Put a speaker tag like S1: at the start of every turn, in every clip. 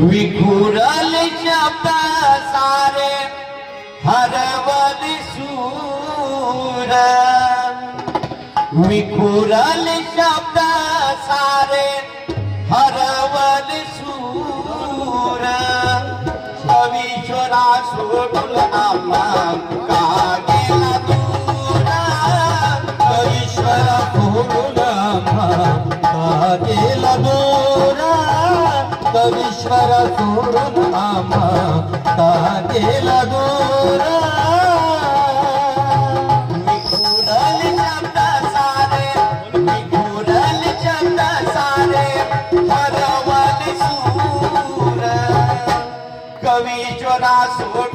S1: विखुरल शब्द सारे हरवल सूर। विखुरल शब्द ईश्वर सूर धाम ताके लगोरा God's word.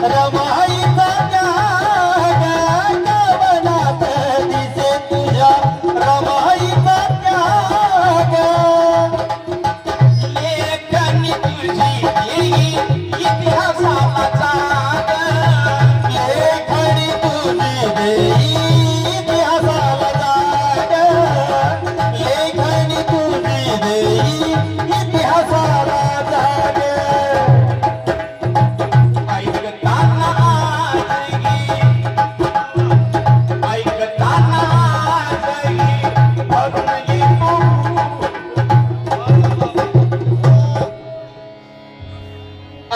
S1: Rama.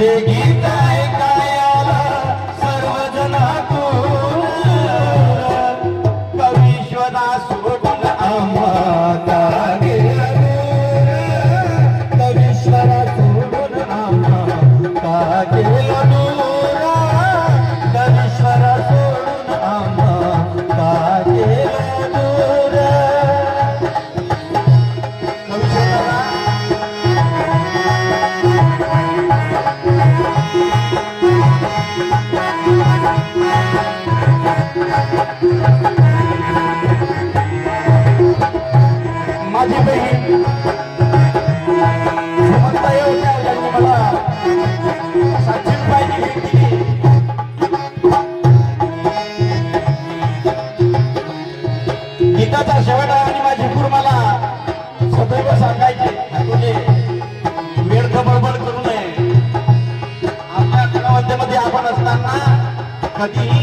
S1: big गीताचा शेवट आहे आणि माझी पूर मला सदैव सांगायचे तुझे म्हणजे व्यर्थ बडबड करू नये. आपल्या कलावंतामध्ये आपण असताना कधीही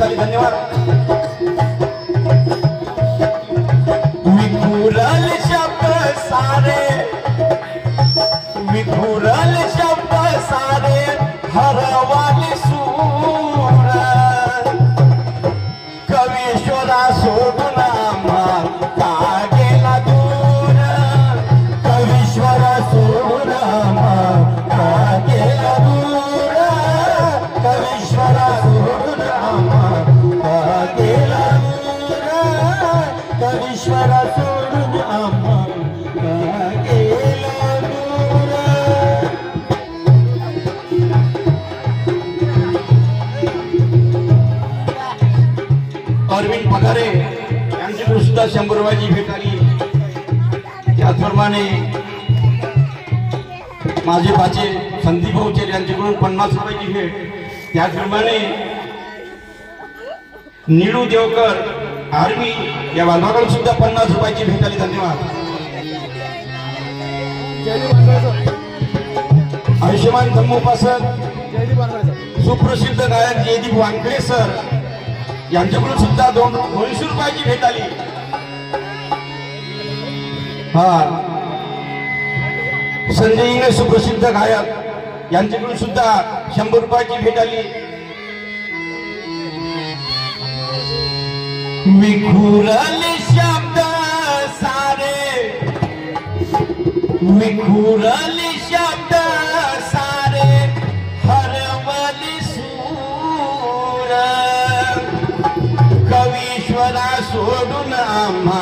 S1: धन्यवाद. पधारे यांची सुद्धा शंभर रुपयाची भेट आली त्याचप्रमाणे माझे पाचे संदीप भाऊचे यांच्याकडून पन्नास रुपयाची भेट. त्याचप्रमाणे निळू देवकर आर्मी या बांधवाकडून सुद्धा पन्नास रुपयाची भेट आली. धन्यवाद. आयुष्यमान धम्मोपासक सुप्रसिद्ध गायक जयदीप वानकडे सर यांच्याकडून सुद्धा दोन दोनशे रुपयाची भेट आली. हा. संजय इंगळे सुप्रसिद्ध गायक यांच्याकडून सुद्धा शंभर रुपयाची भेट आली. विखुरले शब्द सारे. विखुरले அம்மா